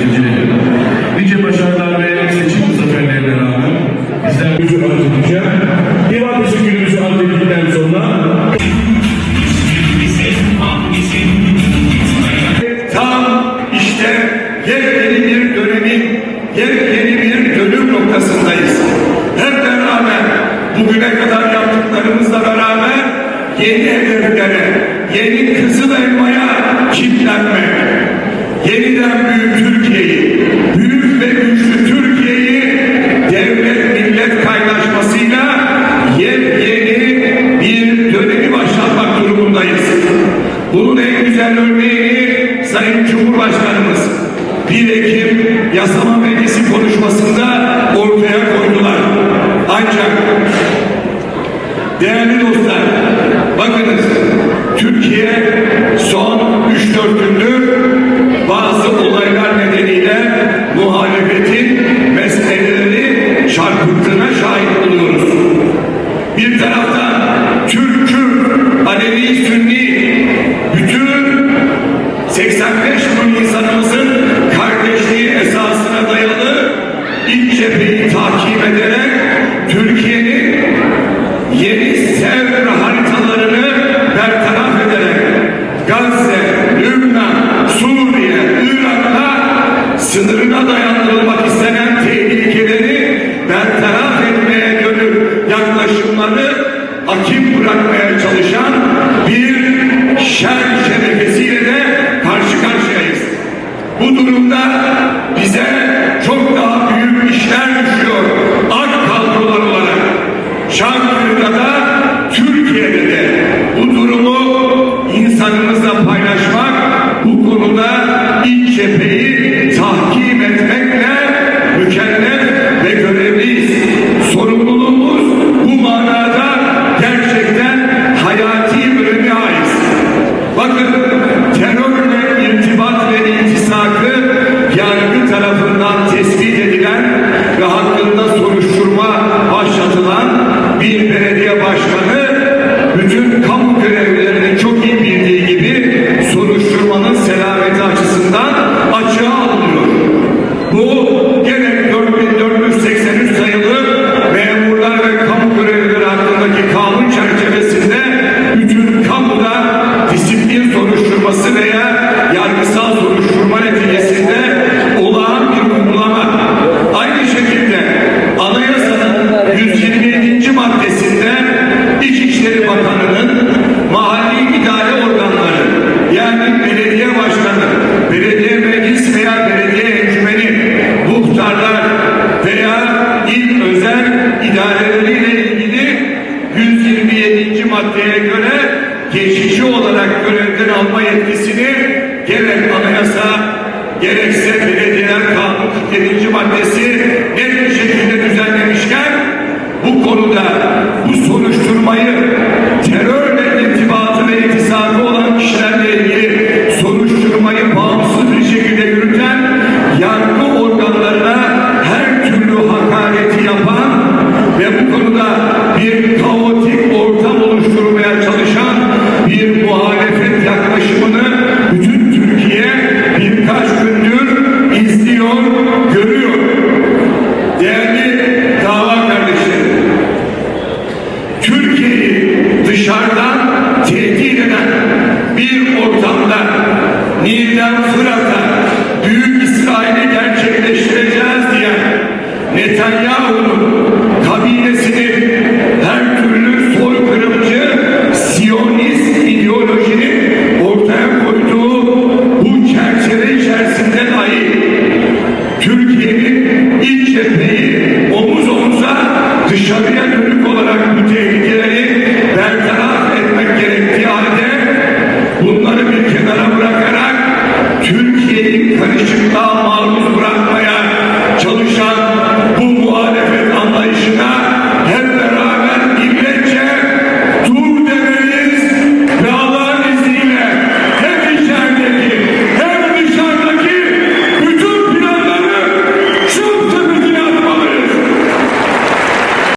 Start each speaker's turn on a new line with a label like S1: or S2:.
S1: zinciri. Nice başarılar ve seçim zaferlerine rağmen bizler gücü aracılığıyla Divan Dışı günümüzü adettikten sonra
S2: tam işte yepyeni bir dönemin yepyeni bir dönüm noktasındayız. Her rağmen bugüne kadar yaptıklarımızla beraber yeni hedeflere, yeni kızıl elmaya kilitlenme, yeniden büyük güzel örneğini Sayın Cumhurbaşkanımız 1 Ekim Yasama Meclisi konuşmasında ortaya koydular. Ancak değerli dostlar bakınız Türkiye son 3-4 gündür bırakmaya çalışan bir şer bütün kamu görevlilerine maddeye göre geçici olarak görevden alma yetkisini gerek anayasa gerekse belediyeler kanun 47. maddesi net bir şekilde yeniden Fırat'a büyük İsrail'i gerçekleştireceğiz diyen Netanyahu'nun kabinesini her türlü soykırımcı Siyonist ideolojinin ortaya koyduğu bu çerçeve içerisinde dahi Türkiye'nin iç cepheyi omuz omuza dışarıya dönük olarak bu tehlikeleri bertaraf etmek gerektiği halde bunları